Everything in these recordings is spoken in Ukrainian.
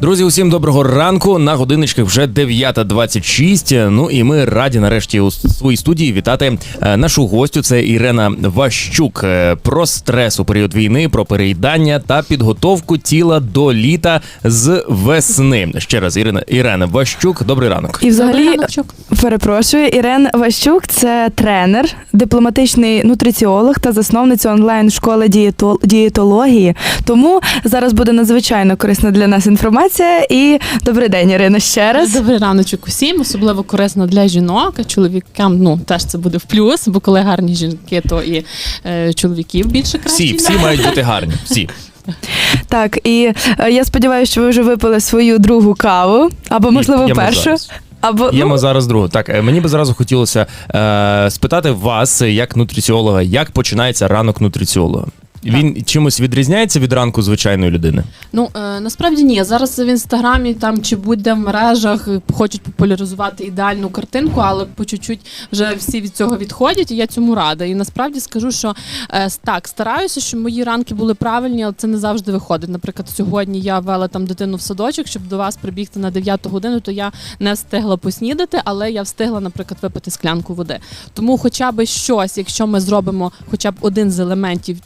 Друзі, усім доброго ранку. На годиночках вже 9.26. Ну і ми раді нарешті у своїй студії вітати е, нашу гостю. Це Ірена Ващук. Е, Про стрес у період війни, про переїдання та підготовку тіла до літа з весни. Ще раз, Ірина Ірена Ващук. Добрий ранок. І взагалі, перепрошую, Ірен Ващук це тренер, дипломатичний нутриціолог та засновниця онлайн школи дієто- дієтології. Тому зараз буде надзвичайно корисна для нас інформація. І добрий день, Ірина, ще раз. Добрий раночок усім, особливо корисно для жінок, а чоловікам ну теж це буде в плюс, бо коли гарні жінки, то і е, чоловіків більше краще. Всі, всі мають бути гарні. Всі. Так, і е, я сподіваюся, що ви вже випили свою другу каву, або можливо П'ємо першу. зараз. Або П'ємо ну, зараз другу. Так, е, мені би зразу хотілося е, спитати вас, як нутриціолога, як починається ранок нутриціолога? Він чимось відрізняється від ранку звичайної людини? Ну е, насправді ні. Зараз в інстаграмі там чи будь-де в мережах е, хочуть популяризувати ідеальну картинку, але по чуть-чуть вже всі від цього відходять, і я цьому рада. І насправді скажу, що е, так стараюся, щоб мої ранки були правильні, але це не завжди виходить. Наприклад, сьогодні я вела там дитину в садочок, щоб до вас прибігти на 9 годину, то я не встигла поснідати, але я встигла, наприклад, випити склянку води. Тому, хоча б щось, якщо ми зробимо хоча б один з елементів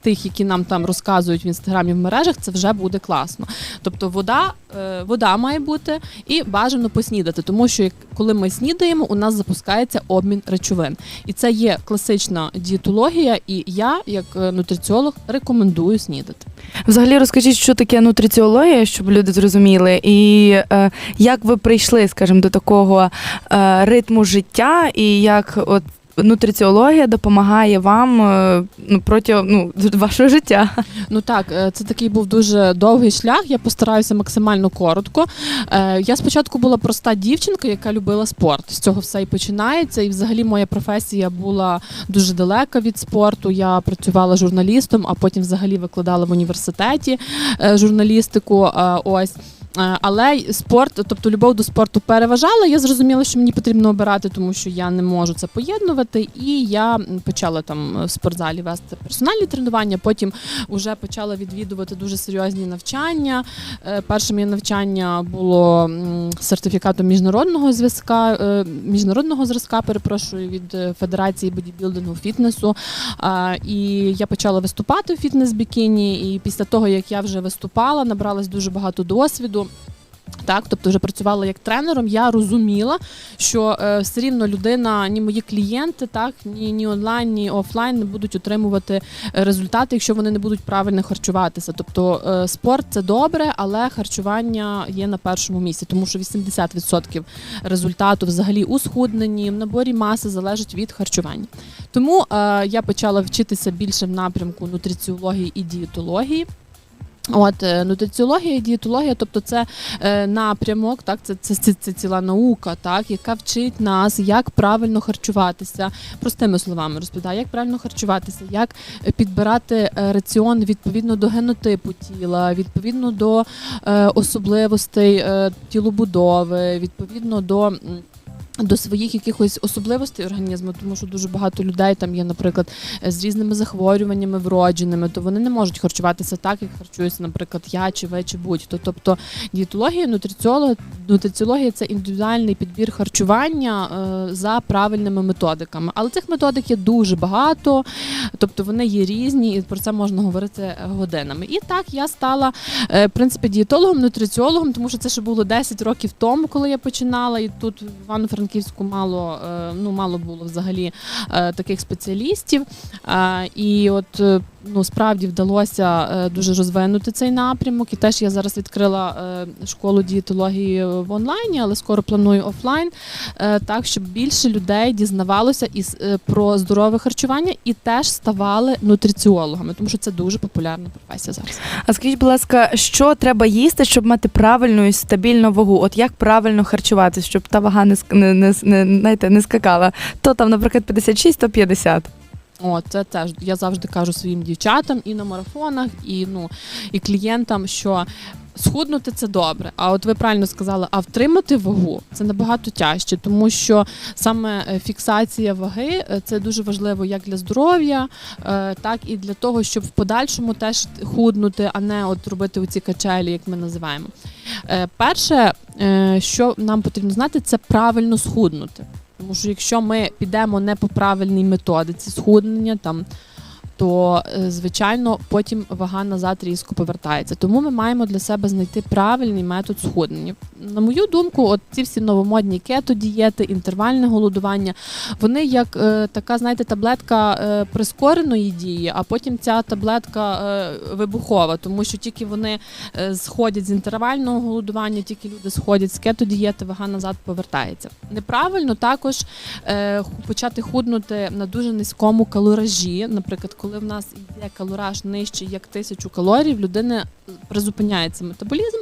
тих, які нам там розказують в інстаграмі в мережах, це вже буде класно. Тобто, вода, е, вода має бути і бажано поснідати, тому що коли ми снідаємо, у нас запускається обмін речовин, і це є класична дієтологія. І я, як е, нутриціолог, рекомендую снідати. взагалі розкажіть, що таке нутриціологія, щоб люди зрозуміли, і е, як ви прийшли, скажімо, до такого е, ритму життя, і як от. Нутриціологія допомагає вам е, ну, протягом ну, вашого життя. Ну так, е, це такий був дуже довгий шлях. Я постараюся максимально коротко. Е, Я спочатку була проста дівчинка, яка любила спорт. З цього все і починається. І взагалі моя професія була дуже далека від спорту. Я працювала журналістом, а потім взагалі викладала в університеті журналістику. Ось. Е, Але спорт, тобто любов до спорту переважала. Я зрозуміла, що мені потрібно обирати, тому що я не можу це поєднувати. І я почала там в спортзалі вести персональні тренування. Потім вже почала відвідувати дуже серйозні навчання. Е, Перше моє навчання було сертифікатом міжнародного зв'язка, е, міжнародного зразка, перепрошую, від е, Федерації бодібілдингу фітнесу. І я почала виступати в фітнес-бікіні. І після того, як я вже виступала, набралась дуже багато досвіду. Так, тобто вже працювала як тренером, я розуміла, що е, все рівно людина, ні мої клієнти, так ні, ні онлайн, ні офлайн не будуть отримувати е, результати, якщо вони не будуть правильно харчуватися. Тобто е, спорт це добре, але харчування є на першому місці, тому що 80% результату взагалі у схудненні, в наборі маси залежить від харчування. Тому е, я почала вчитися більше в напрямку нутриціології і дієтології. От е, нутриціологія дієтологія, тобто це е, напрямок, так це, це, це, це ціла наука, так яка вчить нас, як правильно харчуватися, простими словами розповідає, як правильно харчуватися, як підбирати е, раціон відповідно до генотипу тіла, відповідно до е, особливостей е, тілобудови, відповідно до. До своїх якихось особливостей організму, тому що дуже багато людей там є, наприклад, з різними захворюваннями вродженими, то вони не можуть харчуватися так, як харчуюся, наприклад, я чи ви, чи будь-хто. Тобто дієтологія, нутриціолог, нутриціологія це індивідуальний підбір харчування е, за правильними методиками. Але цих методик є дуже багато, тобто вони є різні, і про це можна говорити годинами. І так я стала е, в принципі дієтологом, нутриціологом, тому що це ще було 10 років тому, коли я починала, і тут Іван в Івано-Франківську мало е, ну мало було взагалі е, таких спеціалістів. І от е, ну справді вдалося е, дуже розвинути цей напрямок. І теж я зараз відкрила е, школу дієтології в онлайні, але скоро планую офлайн, е, так щоб більше людей дізнавалося із про здорове харчування і теж ставали нутриціологами, тому що це дуже популярна професія зараз. А скажіть, будь ласка, що треба їсти, щоб мати правильну і стабільну вагу? От як правильно харчуватися, щоб та вага не не, не, не, знаєте, не скакала? То там, наприклад, 56, то 50. О, це теж я завжди кажу своїм дівчатам і на марафонах, і ну і клієнтам, що схуднути це добре. А от ви правильно сказали, а втримати вагу це набагато тяжче, тому що саме е, фіксація ваги е, це дуже важливо як для здоров'я, е, так і для того, щоб в подальшому теж худнути, а не от робити оці качелі, як ми називаємо. Перше, що нам потрібно знати, це правильно схуднути. Тому що якщо ми підемо не по правильній методиці схуднення, там то е, звичайно потім вага назад різко повертається. Тому ми маємо для себе знайти правильний метод схуднення. На мою думку, от ці всі новомодні кето-дієти, інтервальне голодування, вони як е, така, знаєте, таблетка е, прискореної дії, а потім ця таблетка вибухова, тому що тільки вони сходять з інтервального голодування, тільки люди сходять з кето-дієти, вага назад повертається. Неправильно також почати худнути на дуже низькому калоражі. Наприклад, коли в нас йде калораж нижче як тисячу калорій, в людини призупиняється метаболізм,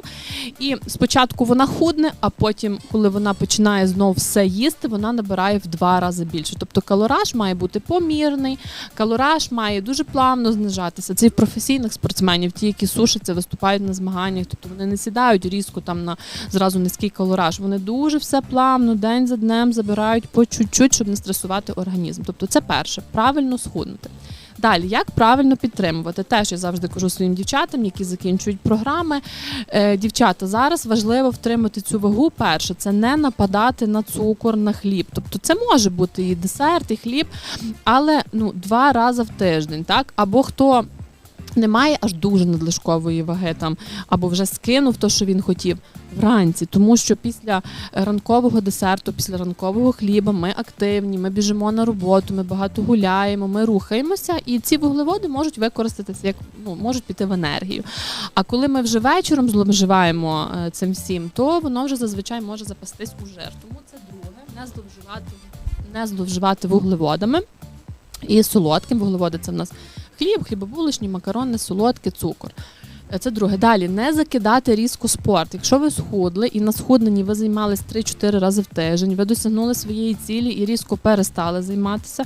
і спочатку вона худне, а потім, коли вона починає знов все їсти, вона набирає в два рази більше. Тобто калораж має бути помірний, калораж має дуже плавно знижатися. Це і в професійних спортсменів, ті, які сушаться, виступають на змаганнях, тобто вони не сідають різко там на зразу низький калораж. Вони дуже все плавно, день за днем забирають по чуть-чуть, щоб не стресувати організм. Тобто, це перше, правильно схуднути. Далі, як правильно підтримувати? Теж я завжди кажу своїм дівчатам, які закінчують програми. Е, дівчата, зараз важливо втримати цю вагу. Перше, це не нападати на цукор, на хліб. Тобто, це може бути і десерт, і хліб, але ну два рази в тиждень, так або хто. Немає аж дуже надлишкової ваги там, або вже скинув то, що він хотів вранці, тому що після ранкового десерту, після ранкового хліба ми активні, ми біжимо на роботу, ми багато гуляємо, ми рухаємося, і ці вуглеводи можуть використатися як ну можуть піти в енергію. А коли ми вже вечором зловживаємо е, цим всім, то воно вже зазвичай може запастись у жир. Тому це друге, не зловживати, не зловживати вуглеводами і солодким. Вуглеводи це в нас хліб, хлібобулочні, макарони, солодке, цукор. Е, Це друге. Далі не закидати різко спорт. Якщо ви схудли і на схудненні ви займались 3-4 рази в тиждень, ви досягнули своєї цілі і різко перестали займатися.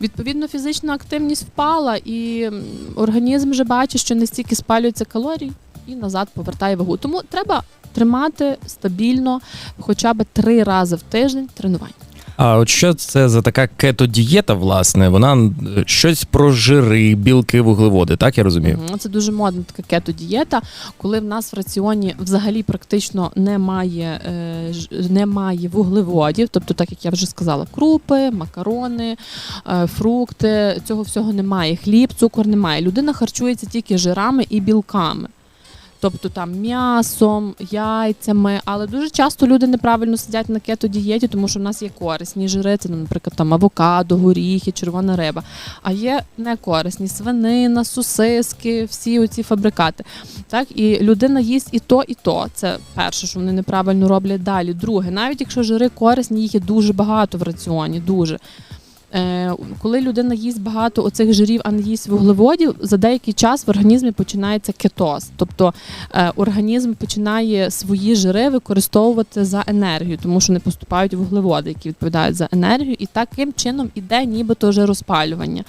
Відповідно, фізична активність впала, і організм вже бачить, що не стільки спалюється калорій і назад повертає вагу. Тому треба тримати стабільно хоча б 3 рази в тиждень тренувань. А от що це за така кето-дієта, власне? Вона е, щось про жири, білки, вуглеводи, так я розумію? Це дуже модна така кето-дієта, коли в нас в раціоні взагалі практично немає, е, немає вуглеводів, тобто, так як я вже сказала, крупи, макарони, е, фрукти, цього всього немає. Хліб, цукор немає. Людина харчується тільки жирами і білками. Тобто там м'ясом, яйцями, але дуже часто люди неправильно сидять на кето-дієті, тому що в нас є корисні жири, це, ну, наприклад, там авокадо, горіхи, червона риба. А є некорисні свинина, сосиски, всі оці фабрикати. Так, і людина їсть і то, і то. Це перше, що вони неправильно роблять далі. Друге, навіть якщо жири корисні, їх є дуже багато в раціоні, дуже. Е, коли людина їсть багато оцих жирів, а не їсть вуглеводів, за деякий час в організмі починається кетоз. Тобто е, організм починає свої жири використовувати за енергію, тому що не поступають вуглеводи, які відповідають за енергію, і таким чином іде нібито жироспалювання.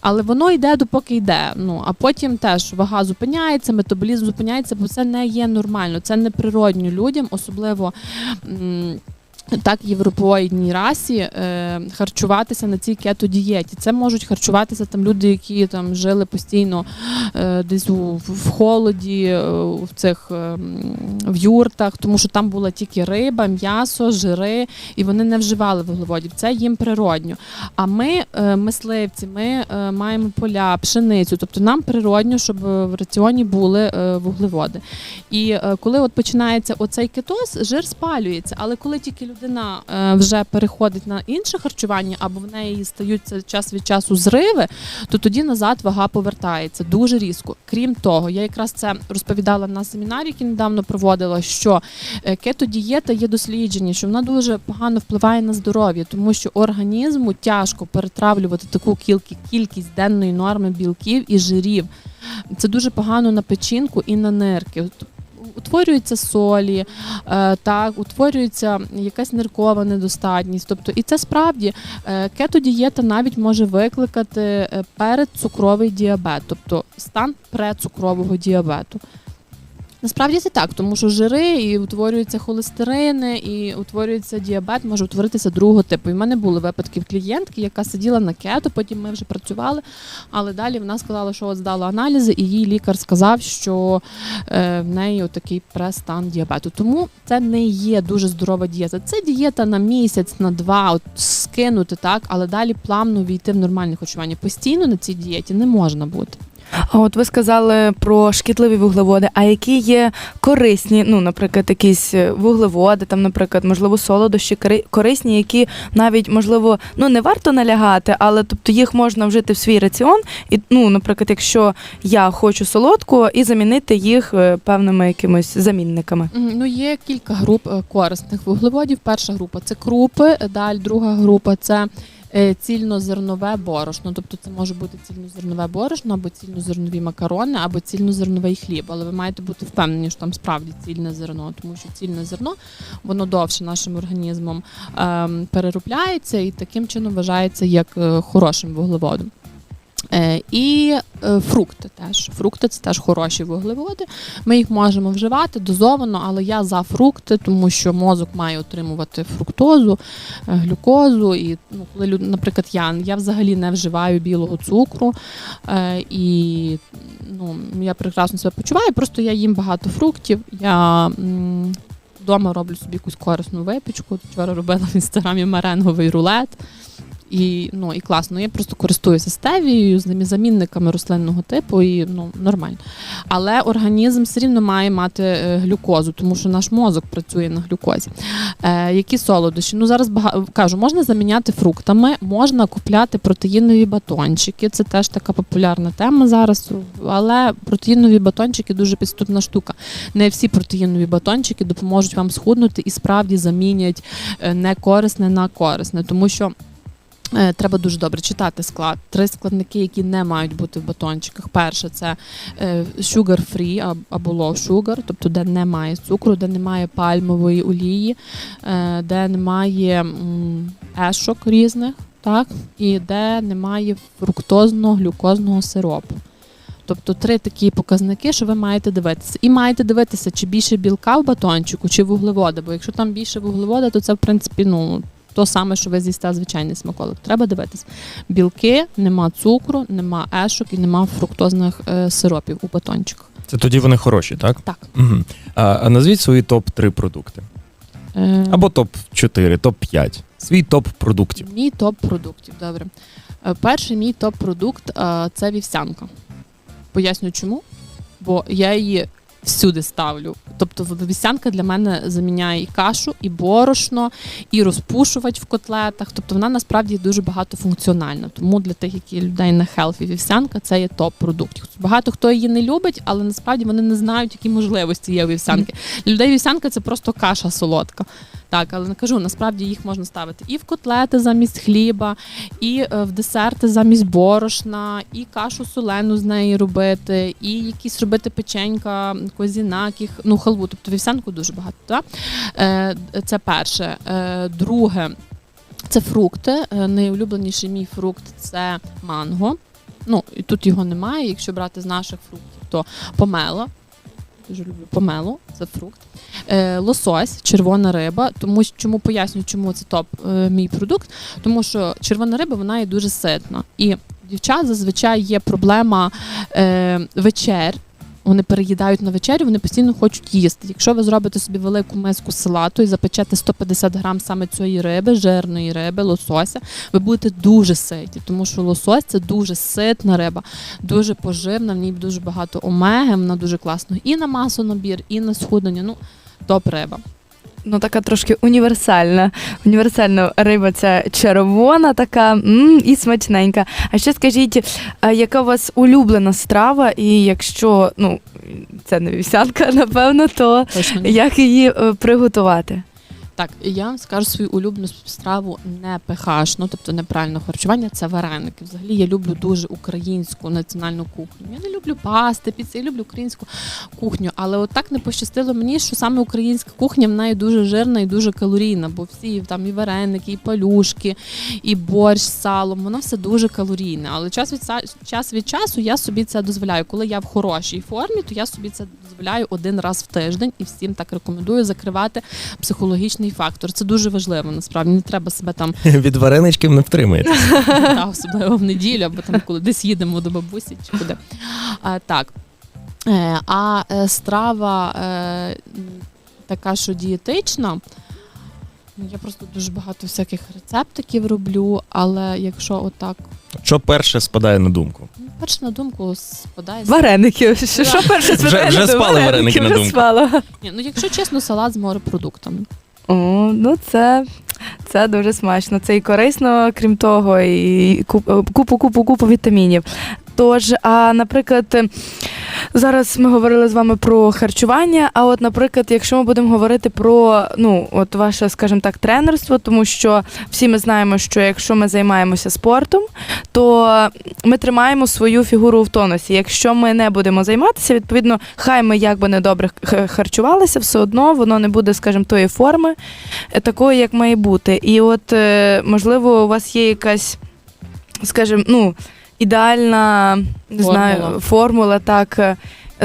Але воно йде допоки йде. Ну а потім теж вага зупиняється, метаболізм зупиняється, бо це не є нормально, це не природньо людям, особливо. м, так, європоїдній расі е, харчуватися на цій кето-дієті. Це можуть харчуватися там люди, які там жили постійно е, десь у, в холоді, е, в цих е, в юртах, тому що там була тільки риба, м'ясо, жири, і вони не вживали вуглеводів. Це їм природньо. А ми, е, мисливці, ми е, маємо поля, пшеницю, тобто нам природньо, щоб е, в раціоні були е, вуглеводи. І е, коли от починається оцей кетоз, жир спалюється. Але коли тільки людина е, вже переходить на інше харчування, або в неї стаються час від часу зриви, то тоді назад вага повертається дуже різко. Крім того, я якраз це розповідала на семінарі, який недавно проводила, що е, кетодієта є дослідження, що вона дуже погано впливає на здоров'я, тому що організму тяжко перетравлювати таку кількість денної норми білків і жирів. Це дуже погано на печінку і на нирки. Утворюються солі, е, так, утворюється якась ниркова недостатність. Тобто, і це справді е, кетодієта навіть може викликати е, передцукровий діабет, тобто стан прецукрового діабету. Насправді це так, тому що жири і утворюються холестерини, і утворюється діабет, може утворитися другого типу. І в мене були випадки в клієнтки, яка сиділа на кето, потім ми вже працювали, але далі вона сказала, що от здала аналізи, і їй лікар сказав, що е, в неї отакий престан діабету. Тому це не є дуже здорова дієта. Це дієта на місяць, на два, от скинути так, але далі плавно війти в нормальне харчування. Постійно на цій дієті не можна бути. А от ви сказали про шкідливі вуглеводи. А які є корисні, ну, наприклад, якісь е, вуглеводи, там, наприклад, можливо, солодощі корисні, які навіть можливо ну не варто налягати, але тобто їх можна вжити в свій раціон. І ну, наприклад, якщо я хочу солодку, і замінити їх е, певними якимись замінниками. Ну, є кілька груп е, корисних вуглеводів. Перша група це крупи, далі друга група це цільнозернове борошно. Тобто це може бути цільнозернове борошно, або цільнозернові макарони, або цільнозерновий хліб. Але ви маєте бути впевнені, що там справді цільне зерно, тому що цільне зерно воно довше нашим організмом ем, переробляється і таким чином вважається як е, хорошим вуглеводом. Е, і е, фрукти теж. Фрукти це теж хороші вуглеводи. Ми їх можемо вживати дозовано, але я за фрукти, тому що мозок має отримувати фруктозу, е, глюкозу. І ну, коли наприклад, я, я взагалі не вживаю білого цукру, і ну, я прекрасно себе почуваю. Просто я їм багато фруктів. Я вдома роблю собі якусь корисну випічку. Вчора робила в інстаграмі меренговий рулет. І, ну, і класно. Я просто користуюся стевією, з ними замінниками рослинного типу, і ну, нормально. Але організм все рівно має мати е, глюкозу, тому що наш мозок працює на глюкозі. Е, які солодощі? Ну, зараз бага... кажу, можна заміняти фруктами, можна купляти протеїнові батончики. Це теж така популярна тема зараз. Але протеїнові батончики дуже підступна штука. Не всі протеїнові батончики допоможуть вам схуднути і справді замінять е, некорисне на корисне, тому що. Е, Треба дуже добре читати склад. Три складники, які не мають бути в батончиках. Перше це е, sugar free або low sugar, тобто де немає цукру, де немає пальмової олії, е, де немає ешок різних, так, і де немає фруктозного глюкозного сиропу. Тобто три такі показники, що ви маєте дивитися. І маєте дивитися, чи більше білка в батончику, чи вуглеводи. Бо якщо там більше вуглевода, то це в принципі ну то саме, що ви з'їсте звичайний смаколик. Треба дивитись. Білки, нема цукру, нема ешок і нема фруктозних е, сиропів у батончиках. Це тоді вони хороші, так? Так. Угу. А, а назвіть свої топ-3 продукти. Е, Або топ-4, топ-5. Свій топ продуктів. Мій топ продуктів. Добре. Е, Перший мій топ продукт е, це вівсянка. Поясню чому. Бо я її всюди ставлю. Тобто вівсянка для мене заміняє і кашу, і борошно, і розпушувач в котлетах. Тобто вона насправді дуже багатофункціональна. Тому для тих, які людей на хелфі вівсянка, це є топ-продукт. Багато хто її не любить, але насправді вони не знають, які можливості є у вівсянки. Для людей вівсянка це просто каша солодка. Так, але не кажу, насправді їх можна ставити і в котлети замість хліба, і е, в десерти замість борошна, і кашу солену з неї робити, і якісь робити печенька, козінак, їх, ну халву. Тобто вівсянку дуже багато. Так? Е, це перше. Е, друге, це фрукти. Найулюбленіший мій фрукт це манго. Ну, і тут його немає. Якщо брати з наших фруктів, то помело. Дуже люблю помелу, це фрукт. Е, лосось, червона риба. Тому чому поясню, чому це топ е, мій продукт. Тому що червона риба вона є дуже ситна. І дівчат зазвичай є проблема е, вечер. Вони переїдають на вечерю, вони постійно хочуть їсти. Якщо ви зробите собі велику миску салату і запечете 150 грам саме цієї риби, жирної риби, лосося, ви будете дуже ситі, тому що лосось це дуже ситна риба, дуже поживна, в ній дуже багато омеги, вона дуже класно і на масонабір, і на схуднення. Ну, топ риба. Ну така трошки універсальна. Універсальна риба ця червона, така м, і смачненька. А ще скажіть, а яка у вас улюблена страва? І якщо ну це не вівсянка, напевно, то Точно як її е, приготувати? Так, я вам скажу свою улюблену страву не пехашну, тобто неправильне харчування, це вареники. Взагалі я люблю дуже українську національну кухню. Я не люблю пасти, піци, я люблю українську кухню. Але от так не пощастило мені, що саме українська кухня вона є дуже жирна і дуже калорійна, бо всі там і вареники, і палюшки, і борщ з салом, воно все дуже калорійне. Але час від час від часу я собі це дозволяю. Коли я в хорошій формі, то я собі це дозволяю один раз в тиждень і всім так рекомендую закривати психологічний фактор. Це дуже важливо. Насправді не треба себе там Від вареничків не втримаєте. та, особливо в неділю, або там коли десь їдемо до бабусі чи куди. А, так. Е, а е, страва е, така, що дієтична. ну, Я просто дуже багато всяких рецептиків роблю, але якщо отак, Що перше спадає на думку? ну, перш на думку спадає. Вареники. Що, перше Вже- спитає? вже спали вареники на вже думку. спала. Ні, ну якщо чесно, салат з морепродуктами. О, ну це, це дуже смачно. Це і корисно, крім того, і купу, купу, купу вітамінів. Тож, а наприклад, зараз ми говорили з вами про харчування. А от, наприклад, якщо ми будемо говорити про ну, от ваше, скажімо так, тренерство, тому що всі ми знаємо, що якщо ми займаємося спортом, то ми тримаємо свою фігуру в тонусі. Якщо ми не будемо займатися, відповідно, хай ми як би недобре х- харчувалися, все одно воно не буде, скажімо, тої форми, е, такої, як має бути. І от, е, можливо, у вас є якась, скажімо, ну, ідеальна не Формула. знаю, формула, так. е,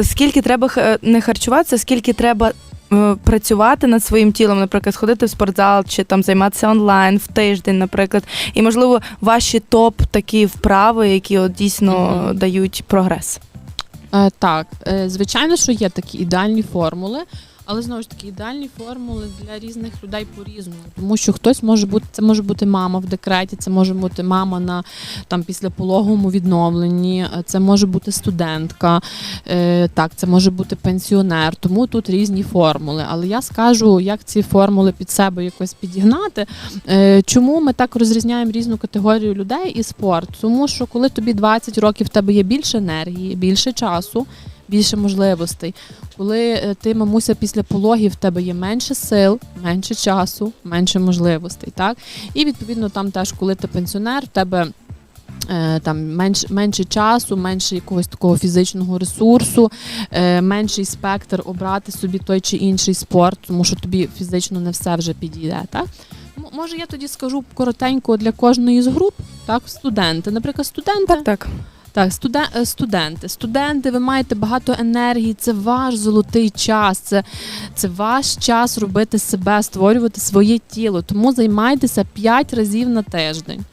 Скільки треба не харчуватися, скільки треба е, працювати над своїм тілом, наприклад, сходити в спортзал чи там займатися онлайн в тиждень, наприклад. І, можливо, ваші топ такі вправи, які от дійсно Мгм. дають прогрес. Е, так, е, звичайно, що є такі ідеальні формули, але знову ж таки ідеальні формули для різних людей по-різному. Тому що хтось може бути, це може бути мама в декреті, це може бути мама на там післяпологовому відновленні, е, це може бути студентка, е, так, це може бути пенсіонер. Тому тут різні формули. Але я скажу, як ці формули під себе якось підігнати. Е, Чому ми так розрізняємо різну категорію людей і спорт? Тому що коли тобі 20 років, в тебе є більше енергії, більше часу, більше можливостей. Коли е, ти мамуся після пологів, в тебе є менше сил, менше часу, менше можливостей. Так? І відповідно там теж, коли ти пенсіонер, в тебе. е, Там менш, менше часу, менше якогось такого фізичного ресурсу, е, менший спектр обрати собі той чи інший спорт, тому що тобі фізично не все вже підійде. Так? Може, я тоді скажу коротенько для кожної з груп, так, студенти. Наприклад, студенти, Так, так. Так, студен, студенти. Студенти, ви маєте багато енергії, це ваш золотий час, це, це ваш час робити себе, створювати своє тіло. Тому займайтеся 5 разів на тиждень.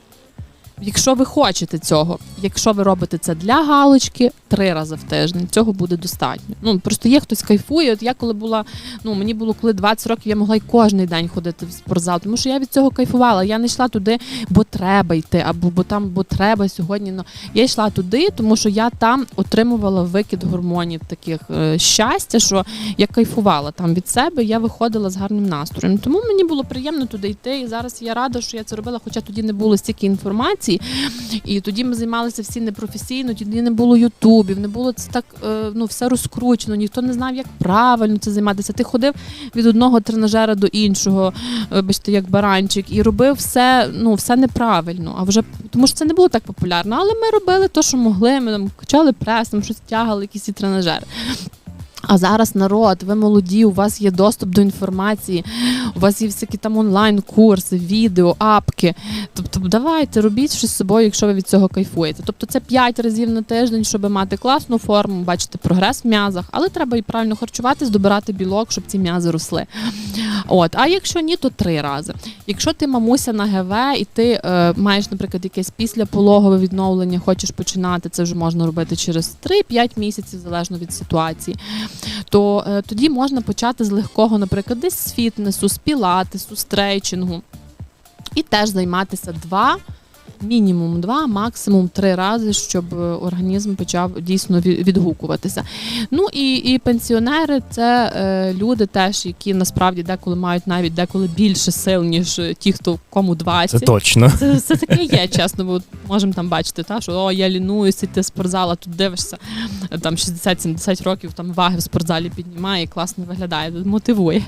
Якщо ви хочете цього, якщо ви робите це для галочки, три рази в тиждень, цього буде достатньо. Ну просто є хтось кайфує. От я коли була, ну мені було коли 20 років, я могла й кожен день ходити в спортзал, тому що я від цього кайфувала. Я не йшла туди, бо треба йти, або бо там бо треба сьогодні. Ну я йшла туди, тому що я там отримувала викид гормонів таких е, щастя, що я кайфувала там від себе. Я виходила з гарним настроєм. Тому мені було приємно туди йти. І зараз я рада, що я це робила, хоча тоді не було стільки інформації. І тоді ми займалися всі непрофесійно, тоді не було ютубів, не було це так е, ну, все розкручено, ніхто не знав, як правильно це займатися. Ти ходив від одного тренажера до іншого, бачите, як баранчик, і робив все, ну, все неправильно. А вже тому що це не було так популярно. Але ми робили те, що могли. Ми там качали прес, там щось тягали, якісь тренажери. А зараз народ, ви молоді, у вас є доступ до інформації, у вас є всякі там онлайн-курси, відео, апки. Тобто, давайте робіть щось з собою, якщо ви від цього кайфуєте. Тобто, це 5 разів на тиждень, щоб мати класну форму, бачити прогрес в м'язах, але треба і правильно харчуватись, добирати білок, щоб ці м'язи росли. От, а якщо ні, то три рази. Якщо ти мамуся на ГВ і ти е, маєш, наприклад, якесь післяпологове відновлення, хочеш починати, це вже можна робити через 3-5 місяців, залежно від ситуації то е, тоді можна почати з легкого, наприклад, десь з фітнесу, з пілатесу, стрейчингу. І теж займатися два мінімум два, максимум три рази, щоб е, організм почав дійсно відгукуватися. Ну і, і пенсіонери це е, люди теж, які насправді деколи мають навіть деколи більше сил, ніж е, ті, хто кому 20. Це точно. Це, це таке є, чесно, бо можемо там бачити, та, що о, я лінуюсь, іти в спортзал, а тут дивишся, там 60-70 років там ваги в спортзалі піднімає і класно виглядає, мотивує.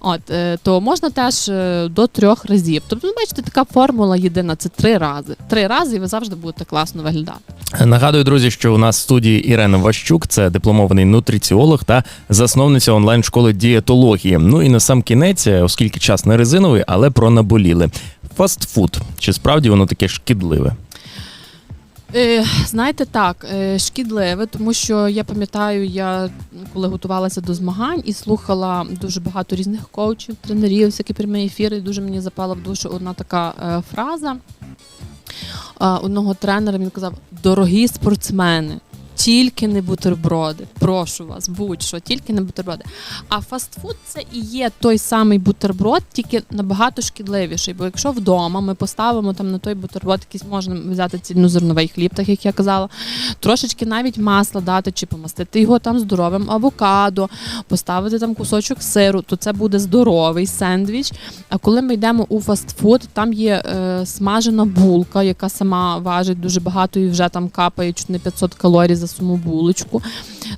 От, е, то можна теж е, до трьох разів. Тобто, ну, бачите, така формула єдина це три рази. Три рази, і ви завжди будете класно виглядати. Нагадую, друзі, що у нас в студії Ірена Ващук, це дипломований нутриціолог та засновниця онлайн-школи дієтології. Ну і на сам кінець, е, оскільки час не резиновий, але про наболіли. Фастфуд. Чи справді воно таке шкідливе? Е, знаєте, так, е, шкідливе, тому що я пам'ятаю, я коли готувалася до змагань і слухала дуже багато різних коучів, тренерів, всякі прямі ефіри, дуже мені запала в душу одна така фраза. Одного тренера він казав: дорогі спортсмени. Тільки не бутерброди, прошу вас, будь-що, тільки не бутерброди. А фастфуд це і є той самий бутерброд, тільки набагато шкідливіший. Бо якщо вдома ми поставимо там на той бутерброд, якийсь можна взяти цільнозерновий хліб, так як я казала, трошечки навіть масла дати чи помастити його там здоровим авокадо, поставити там кусочок сиру, то це буде здоровий сендвіч. А коли ми йдемо у фастфуд, там є е, смажена булка, яка сама важить дуже багато і вже там капає чуть не 500 калорій за саму булочку.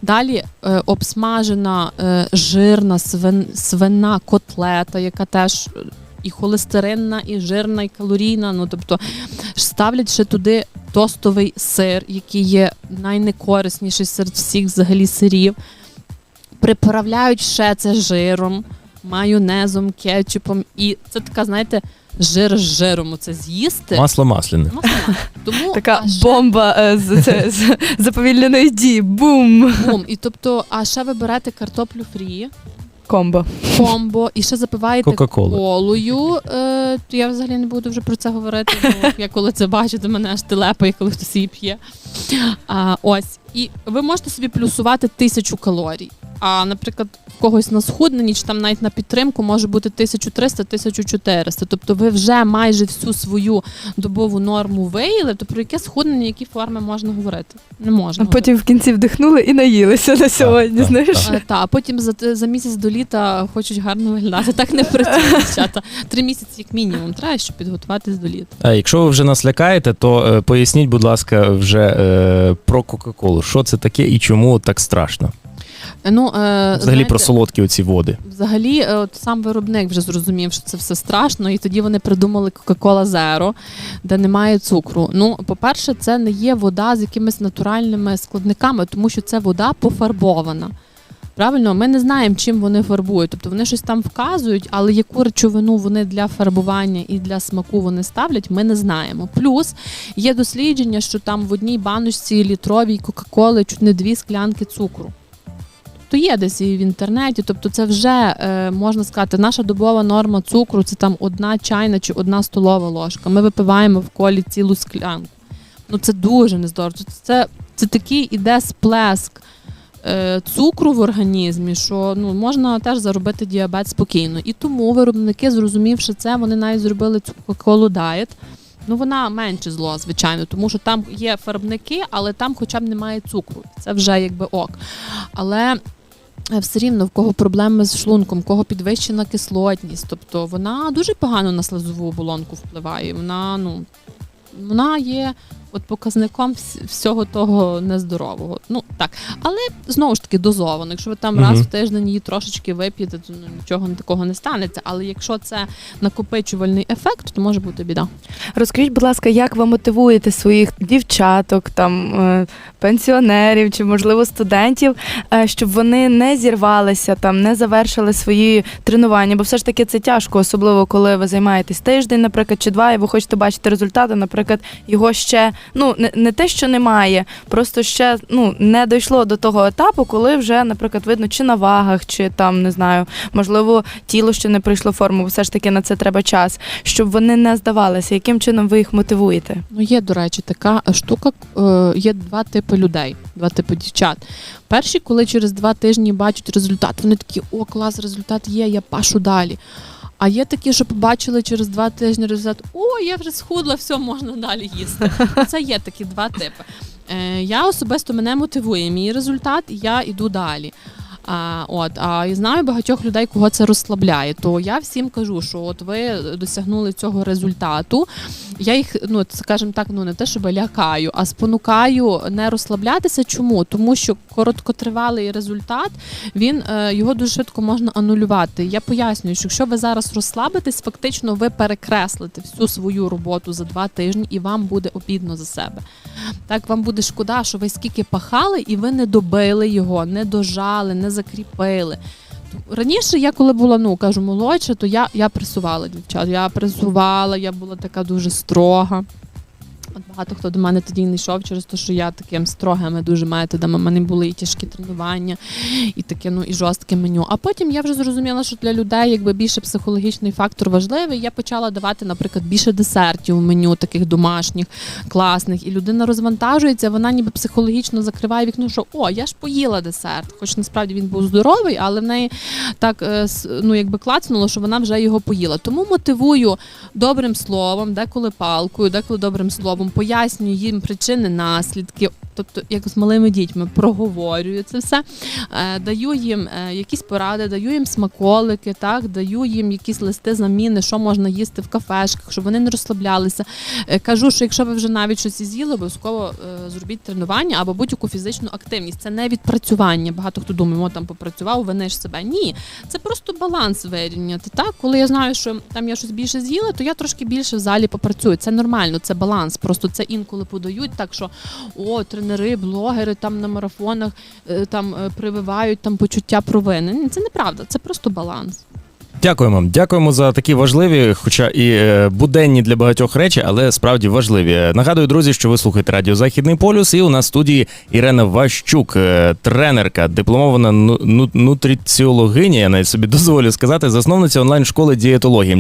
Далі е, обсмажена е, жирна свин, свина котлета, яка теж е, і холестеринна, і жирна, і калорійна. Ну тобто ставлять ще туди тостовий сир, який є найнекорисніший серед всіх взагалі сирів. Приправляють ще це жиром, майонезом, кетчупом. І це така, знаєте, жир з жиром. Це з'їсти. Масло масляне. Масло. Тому Така а ще- бомба е, з, з, з заповільненої дії. Бум! Бум. І тобто, а ще ви берете картоплю фрі, Комбо. комбо, і ще запиваєте Кока-Колу. колою. Е, то я взагалі не буду вже про це говорити, бо я коли це бачу, то мене аж телепає, коли хтось її п'є. А, ось. І ви можете собі плюсувати тисячу калорій. А, наприклад, в когось на схудненні чи там навіть на підтримку може бути 1300-1400. Тобто ви вже майже всю свою добову норму виїли, то про яке схуднення, які форми можна говорити? Не можна. А потім в кінці вдихнули і наїлися на сьогодні. так, знаєш? так. А, та, а потім за, за місяць до літа хочуть гарно виглядати. Так не працює, дівчата. Три місяці як мінімум треба, щоб підготуватись до літа. А якщо ви вже нас лякаєте, то е, поясніть, будь ласка, вже е, про Кока-Колу. Що це таке і чому так страшно? Ну, е, Взагалі знаєте, про солодкі оці води. Взагалі, е, от сам виробник вже зрозумів, що це все страшно, і тоді вони придумали Coca-Cola Zero, де немає цукру. Ну, по-перше, це не є вода з якимись натуральними складниками, тому що це вода пофарбована. Правильно, ми не знаємо, чим вони фарбують. Тобто вони щось там вказують, але яку речовину вони для фарбування і для смаку вони ставлять, ми не знаємо. Плюс є дослідження, що там в одній баночці літровій Кока-Коли чуть не дві склянки цукру. То є десь і в інтернеті, тобто це вже е, можна сказати, наша добова норма цукру це там одна чайна чи одна столова ложка. Ми випиваємо в колі цілу склянку. Ну це дуже нездорово. Це, це, такий іде сплеск цукру в організмі, що ну, можна теж заробити діабет спокійно. І тому виробники, зрозумівши це, вони навіть зробили цю Coca-Cola Diet. Ну, вона менше зло, звичайно, тому що там є фарбники, але там хоча б немає цукру. Це вже якби ок. Але е, все рівно в кого проблеми з шлунком, в кого підвищена кислотність, тобто вона дуже погано на слизову оболонку впливає. Вона ну вона є от показником всього того нездорового. Ну так, але знову ж таки дозовано. Якщо ви там Мгм. раз в тиждень її трошечки вип'єте, то ну, нічого такого не станеться. Але якщо це накопичувальний ефект, то може бути біда. Розкажіть, будь ласка, як ви мотивуєте своїх дівчаток, там е, пенсіонерів чи, можливо, студентів, е, щоб вони не зірвалися, там не завершили свої тренування? Бо все ж таки це тяжко, особливо коли ви займаєтесь тиждень, наприклад, чи два, і ви хочете бачити результати. Наприклад, його ще ну не, не те, що немає, просто ще ну не дійшло до того етапу, коли вже, наприклад, видно, чи на вагах, чи там не знаю, можливо, тіло ще не прийшло в форму, бо все ж таки на це треба час, щоб вони не здавалися. Яким чином ви їх мотивуєте? Ну, є, до речі, така штука. Е, є два типи людей, два типи дівчат. Перші, коли через два тижні бачать результат, вони такі, о, клас, результат є, я пашу далі. А є такі, що побачили через два тижні результат. О, я вже схудла, все можна далі їсти. Це є такі два типи. Е, я особисто мене мотивує мій результат, і я йду далі. А, от, а і знаю багатьох людей, кого це розслабляє. То я всім кажу, що от ви досягнули цього результату. Я їх, ну скажімо так, ну не те, щоб лякаю, а спонукаю не розслаблятися. Чому? Тому що короткотривалий результат він е, його дуже швидко можна анулювати. Я пояснюю, що якщо ви зараз розслабитесь, фактично ви перекреслите всю свою роботу за два тижні, і вам буде обідно за себе. Так вам буде шкода, що ви скільки пахали, і ви не добили його, не дожали, не закріпили. Раніше я, коли була, ну кажу, молодша, то я, я пресувала дівчат. Я пресувала, я була така дуже строга. Багато хто до мене тоді не йшов через те, що я таким строгими дуже методами. У мене були і тяжкі тренування, і таке, ну і жорстке меню. А потім я вже зрозуміла, що для людей якби більше психологічний фактор важливий. Я почала давати, наприклад, більше десертів в меню, таких домашніх, класних. І людина розвантажується, вона ніби психологічно закриває вікно, що о, я ж поїла десерт. Хоч насправді він був здоровий, але в неї так е, ну якби клацнуло, що вона вже його поїла. Тому мотивую добрим словом, деколи палкою, деколи добрим словом, пояснюю їм причини, наслідки. Тобто, як з малими дітьми, проговорюю це все, е, даю їм е, якісь поради, даю їм смаколики, так, даю їм якісь листи заміни, що можна їсти в кафешках, щоб вони не розслаблялися. Е, кажу, що якщо ви вже навіть щось з'їли, обов'язково зробіть тренування або будь-яку фізичну активність. Це не відпрацювання. Багато хто думає, о, там попрацював, виниш себе. Ні, це просто баланс вирівняти. Так, коли я знаю, що там я щось більше з'їла, то я трошки більше в залі попрацюю. Це нормально, це баланс. Просто це інколи подають так, що о, тренери, блогери там на марафонах е, там е, прививають там почуття провини. Ні, Це неправда, це просто баланс. Дякуємо. Дякуємо за такі важливі, хоча і е, буденні для багатьох речі, але справді важливі. Нагадую, друзі, що ви слухаєте радіо Західний полюс, і у нас в студії Ірена Ващук, тренерка, дипломована ну- ну- нутриціологиня, я навіть собі дозволю сказати, засновниця онлайн школи дієтології.